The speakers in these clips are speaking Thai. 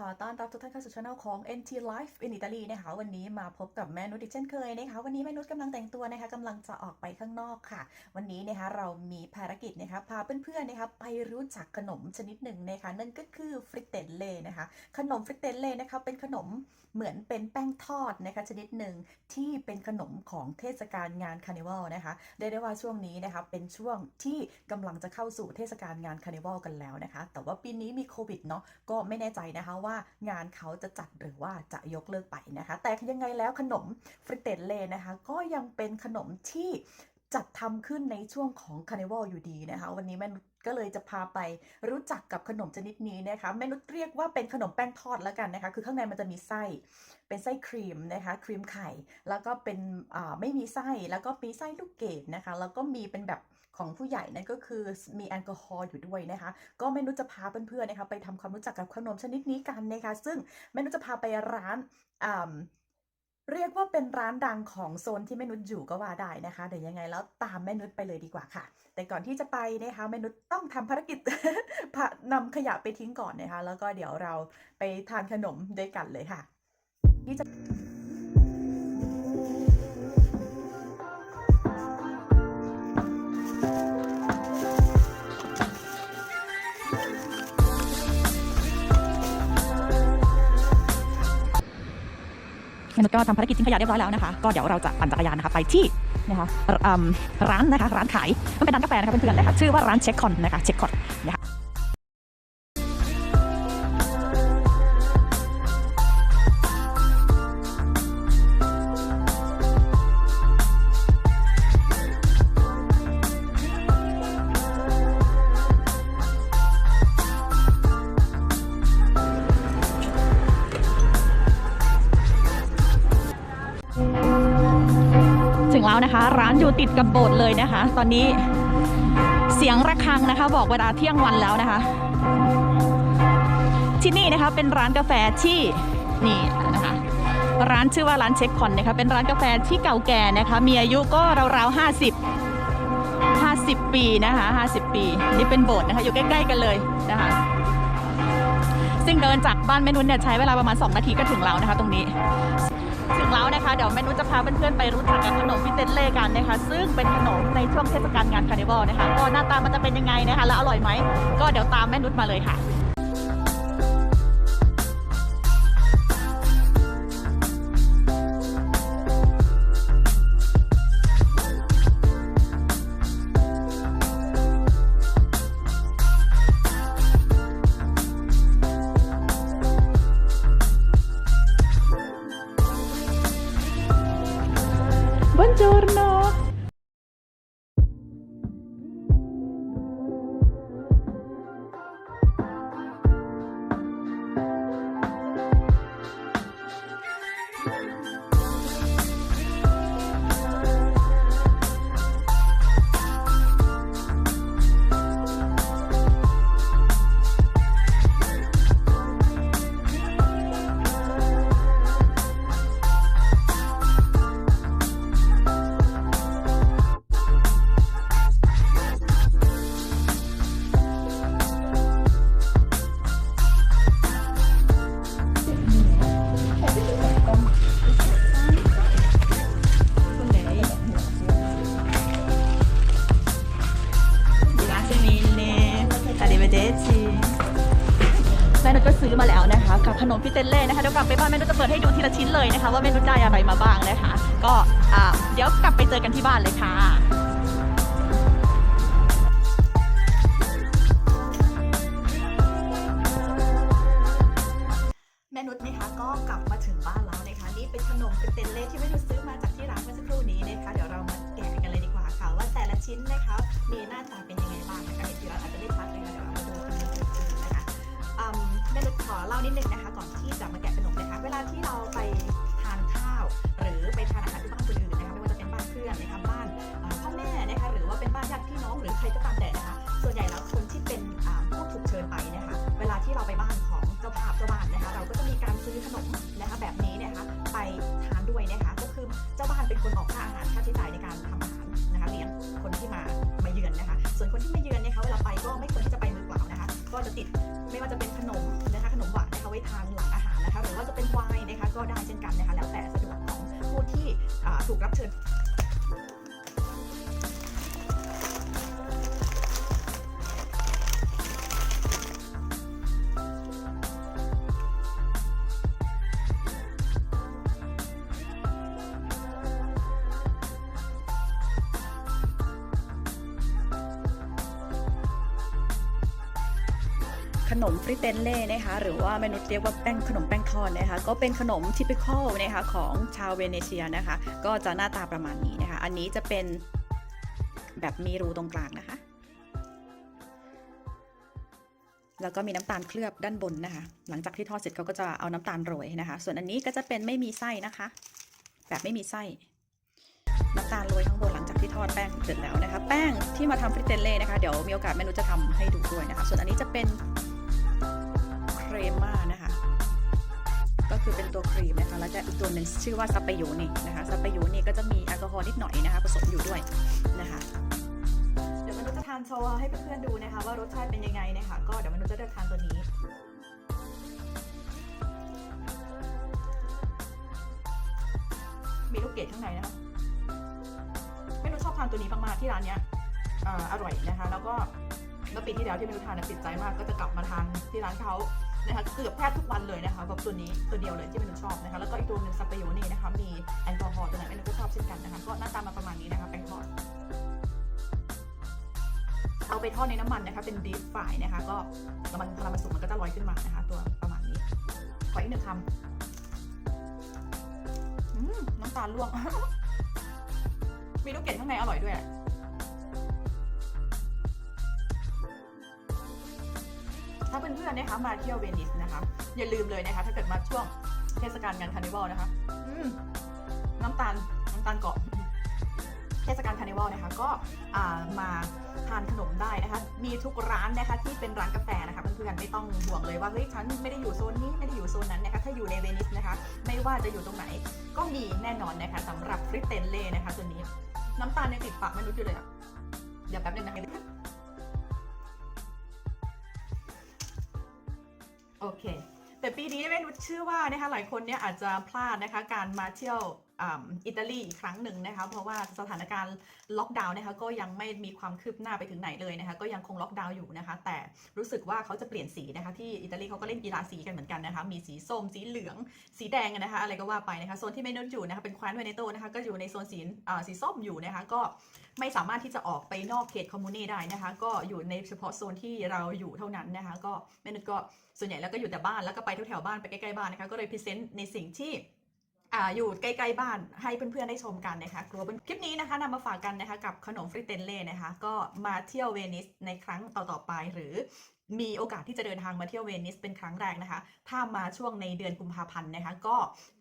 ขอต้อนรับทุกท่านเข้าสู่ช่องของ NT Life in Italy นะคะวันนี้มาพบกับแม่นุชอีกเช่นเคยนะคะวันนี้แม่นุชกำลังแต่งตัวนะคะกำลังจะออกไปข้างนอกค่ะ วันนี้นะคะเรามีภารกิจนะคะพาเพื่อนๆนะคะไปรู้จักขนมชนิดหนึ่งนะคะนั่นก็คือฟริตเตเล่นะคะขนมฟริตเตเล่นะคะเป็นขนมเหมือนเป็นแป้งทอดนะคะชนิดหนึ่งที่เป็นขนมของเทศกาลงานคาร์นิวัลนะคะเรียกได้ว่าช่วงนี้นะคะเป็นช่วงที่กำลังจะเข้าสู่เทศกาลงานคาร์นิวัลกันแล้วนะคะแต่ว่าปีนี้มีโควิดเนาะก็ไม่แน่ใจนะคะว่างานเขาจะจัดหรือว่าจะยกเลิกไปนะคะ แต่ยังไงแล้วขนมฟริเตเล่นะคะ ก็ยังเป็นขนมที่จัดทำขึ้นในช่วงของคาร์นิวัลอยู่ดีนะคะ วันนี้แม่นุช ก็เลยจะพาไปรู้จักกับขนมชนิดนี้นะคะแม่นุชเรียกว่าเป็นขนมแป้งทอดแล้วกันนะคะ คือข้างในมันจะมีไส้เป็นไส้ครีมนะคะครีมไข่ แล้วก็เป็นไม่มีไส้แล้วก็มีไส้ลูกเกดนะคะ แล้วก็มีเป็นแบบของผู้ใหญ่นั่นก็คือมีแอลกอฮอล์อยู่ด้วยนะคะ ก็แม่นุชจะพาเพื่อนๆนะคะ ไปทำความรู้จักกับขนมชนิดนี้กันนะคะ ซึ่งแม่นุชจะพาไปร้านอ่า เรียกว่าเป็นร้านดังของโซนที่แม่นุชอยู่ก็ว่าได้นะคะ เดี๋ยวยังไงแล้วตามแม่นุชไปเลยดีกว่าค่ะ แต่ก่อนที่จะไปนะคะแม่นุชต้องทำภารกิจพานำขยะไปทิ้งก่อนนะคะ แล้วก็เดี๋ยวเราไปทานขนมด้วยกันเลยค่ะที่จะ นุษย์ก็ทำภารกิจทิ้งขยะเรียบร้อยแล้วนะคะ ก็เดี๋ยวเราจะปั่นจักรยานนะคะไปที่นะคะร้านนะคะร้านขายมันเป็นร้านกาแฟนะคะเพื่อนๆนะคะชื่อว่าร้านเช็คคอนนะคะเช็คคอนนะคะ นะคะ ร้านอยู่ติดกับโบสถ์เลยนะคะ ตอนนี้เสียงระฆังนะคะ บอกเวลาเที่ยงวันแล้วนะคะ ที่นี่นะคะเป็นร้านกาแฟที่นี่นะคะ ร้านชื่อว่าร้านเช็คคอนนะคะ เป็นร้านกาแฟที่เก่าแก่นะคะ มีอายุก็ราวๆ50 50ปีนะคะ50ปี นี่เป็นโบสถ์นะคะ อยู่ใกล้ๆกันเลยนะคะซึ่งเดินจากบ้านแม่นุ่นเนี่ยใช้เวลาประมาณ 2 นาทีก็ถึงแล้วนะคะตรงนี้ ถึงแล้วนะคะ เดี๋ยวแม่นุชจะพาเพื่อนๆไปรู้จักกับขนมพิเศษเล่กันนะคะ ซึ่งเป็นขนมในช่วงเทศกาลงานคาร์นิวัลนะคะ ก็หน้าตามันจะเป็นยังไงนะคะ แล้วอร่อยไหม ก็เดี๋ยวตามแม่นุชมาเลยค่ะ Buongiorno เจอกันที่บ้านเลยค่ะแม่นุชนะคะก็กลับมาถึงบ้านแล้วนะคะนี่เป็นขนมเป็นเตนเล่ที่แม่นุชซื้อมาจากที่ร้านเมื่อสักครู่นี้นะคะเดี๋ยวเรามาแกะกันเลยดีกว่าค่ะว่าแต่ละชิ้นนะคะมีหน้าตาเป็นยังไงบ้างนะคะเห็นทีละอาจจะไม่ชัดเลย เจ้าบ้านเป็นคนออกค่าอาหารค่าใช้จ่ายในการทำอาหารนะคะเลี้ยงคนที่มามาเยือนนะคะ ส่วนคนที่มาเยือนเนะคะเวลาไปก็ไม่ควรที่จะไปมือเปล่านะคะ ก็จะติดไม่ว่าจะเป็นขนมนะคะขนมหวานนะคะไว้ทานหลังอาหารนะคะ หรือว่าจะเป็นไวน์นะคะก็ได้เช่นกันนะคะแล้วแต่สะดวกของผู้ที่ถูกรับเชิญ นมฟริเตนเล่นะคะหรือว่าเมนุษย์เรียกว่าแป้งขนมแป้งทอดนะคะก็เป็นขนมทิปิคอลนะคะของชาวเวเนเชียนะคะ ก็จะหน้าตาประมาณนี้นะคะ อันนี้จะเป็นแบบมีรูตรงกลางนะคะ แล้วก็มีน้ำตาลเคลือบด้านบนนะคะ หลังจากที่ทอดเสร็จเขาก็จะเอาน้ำตาลโรยนะคะ ส่วนอันนี้ก็จะเป็นไม่มีไส้นะคะ แบบไม่มีไส้น้ำตาลโรยข้างบนหลังจากที่ทอดแป้งเสร็จแล้วนะคะ แป้งที่มาทำฟริตเตนเล่นะคะ เดี๋ยวมีโอกาสเมนูจะทำให้ดูด้วยนะคะ ส่วนอันนี้จะเป็น รม่านะคะ ก็คือเป็นตัวครีมนะคะ แล้วก็อีกตัวหนึ่งชื่อว่าซัปเปโยนี่นะคะซัปเปโยนี่ก็จะมีแอลกอฮอล์นิดหน่อยนะคะ ผสมอยู่ด้วยนะคะเดี๋ยวมนุษย์จะทานโชว์ให้เพื่อนๆดูนะคะ ว่ารสชาติเป็นยังไงนะคะ ก็เดี๋ยวมนุษย์จะเลือกทานตัวนี้มีลูกเกดข้างในนะคะเมนูชอบทานตัวนี้มากๆที่ร้านเนี้ยออร่อยนะคะ แล้วก็เมื่อปีที่แล้วที่เมนูทานนะติดใจมากก็จะกลับมาทานที่ร้านเขา นะคะเกือบแทบทุกวันเลยนะคะแบบตัวนี้ตัวเดียวเลยที่เมนูชอบนะคะแล้วก็อีกตัวหนึ่งซัปเปโยนี่นะคะมีแอลกอฮอล์ตัวนั้นเมนูก็ชอบเช่นกันนะคะก็หน้าตามาประมาณนี้นะคะแป้งทอดเอาไปทอดในน้ำมันนะคะเป็นดีฟฟรายนะคะ ก็กำลังพลังมันสุกมันก็จะลอยขึ้นมานะคะ ตัวประมาณนี้ ขออีกหนึ่งคำน้ำตาลล่วง มีลูกเกดข้างในอร่อยด้วย เพื่อนๆนะคะมาเที่ยวเวนิสนะคะ อย่าลืมเลยนะคะ ถ้าเกิดมาช่วงเทศกาลงานคาร์นิวัลนะคะน้ำตาลน้ำตาลเกาะเทศกาลคาร์นิวัลนะคะก็มาทานขนมได้นะคะ มีทุกร้านนะคะที่เป็นร้านกาแฟนะคะเพื่อนๆไม่ต้องห่วงเลยว่าเฮ้ยฉันไม่ได้อยู่โซนนี้ไม่ได้อยู่โซนนั้นนะคะถ้าอยู่ในเวนิสนะคะ ไม่ว่าจะอยู่ตรงไหน ก็มีแน่นอนนะคะสำหรับฟริตเตนเล่นะคะตัวนี้ น้ำตาลในติดปากไม่รู้อยู่เลยอะเดี๋ยวแป๊บนึงนะคะ โอเค แต่ปีนี้เมนูเชื่อว่านะคะหลายคนเนี่ยอาจจะพลาดนะคะการมาเที่ยว อิตาลีอีกครั้งหนึ่งนะคะเพราะว่าสถานการณ์ล็อกดาวน์นะคะก็ยังไม่มีความคืบหน้าไปถึงไหนเลยนะคะก็ยังคงล็อกดาวน์อยู่นะคะ แต่รู้สึกว่าเขาจะเปลี่ยนสีนะคะที่อิตาลีเขาก็เล่นกีฬาสีกันเหมือนกันนะคะมีสีส้มสีเหลือง สีแดงนะคะอะไรก็ว่าไปนะคะโซนที่เมนูอยู่นะคะเป็นแคว้นเวเนโตนะคะก็อยู่ในโซนสีสีส้มอยู่นะคะก็ไม่สามารถที่จะออกไปนอกเขตคอมมูนีได้นะคะ ก็อยู่ในเฉพาะโซนที่เราอยู่เท่านั้นนะคะก็เมนูก็ส่วนใหญ่แล้วก็อยู่แต่บ้านแล้วก็ไปแถวๆบ้านไปใกล้ๆบ้านนะคะก็เลยพรีเซนต์ในสิ่งที่ ออยู่ใกล้ๆบ้านให้เพื่อนๆได้ชมกันนะคะกลัวเป็นคลิปนี้นะคะนำมาฝากกันนะคะกับขนมฟริเตนเล่นะคะ ก็มาเที่ยวเวนิสในครั้งต่อๆไปหรือ มีโอกาสที่จะเดินทางมาเที่ยวเวนิสเป็นครั้งแรกนะคะ ถ้ามาช่วงในเดือนกุมภาพันธ์นะคะ ก็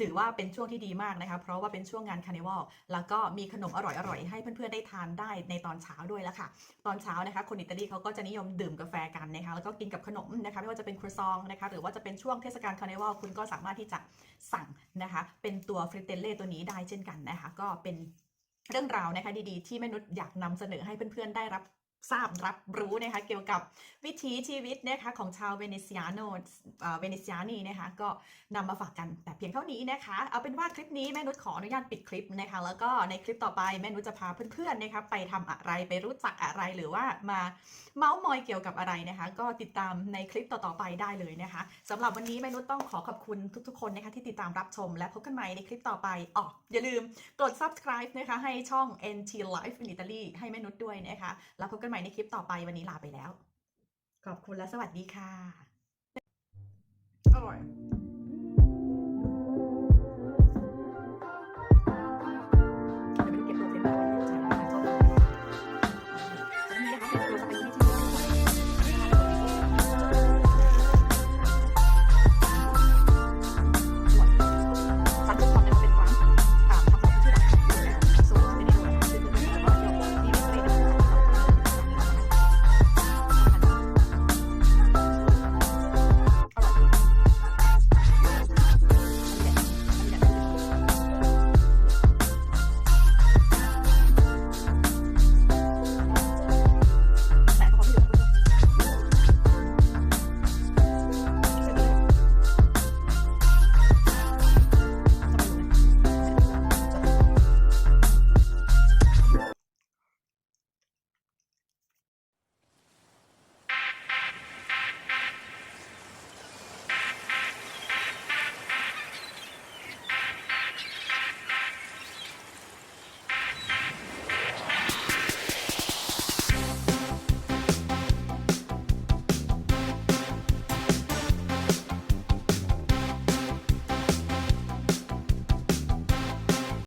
ถือว่าเป็นช่วงที่ดีมากนะคะ เพราะว่าเป็นช่วงงานคาร์นิวัลแล้วก็มีขนมอร่อยๆ ให้เพื่อนๆ ได้ทานได้ในตอนเช้าด้วยแล้วค่ะ ตอนเช้านะคะ คนอิตาลีเขาก็จะนิยมดื่มกาแฟกันนะคะ แล้วก็กินกับขนมนะคะ ไม่ว่าจะเป็นครัวซองนะคะ หรือว่าจะเป็นช่วงเทศกาลคาร์นิวัลคุณก็สามารถที่จะสั่งนะคะ เป็นตัวฟริเตนเล่ตัวนี้ได้เช่นกันนะคะ ก็เป็นเรื่องราวนะคะดีๆ ที่แม่นุชอยากนำเสนอให้เพื่อนๆ ได้รับ ทราบรับรู้นะคะเกี่ยวกับวิถีชีวิตนะคะของชาวเวเนเซียโนเวเนเซียนีนะคะก็นำมาฝากกันแต่เพียงเท่านี้นะคะ เอาเป็นว่าคลิปนี้แม่นุชขออนุญาตปิดคลิปนะคะแล้วก็ในคลิปต่อไปแม่นุชจะพาเพื่อนๆนะคะไปทำอะไรไปรู้จักอะไรหรือว่ามาเมาส์มอยเกี่ยวกับอะไรนะคะ ก็ติดตามในคลิปต่อๆไปได้เลยนะคะสำหรับวันนี้แม่นุชต้องขอขอบคุณทุกๆคนนะคะที่ติดตามรับชม และพบกันใหม่ในคลิปต่อไปอ๋ออย่าลืมกด subscribe นะคะให้ช่อง NT Life in Italy ให้แม่นุชด้วยนะคะแล้วพบกันหม่ในคลิปต่อไปวันนี้ลาไปแล้ว ขอบคุณและสวัสดีค่ะ อร่อย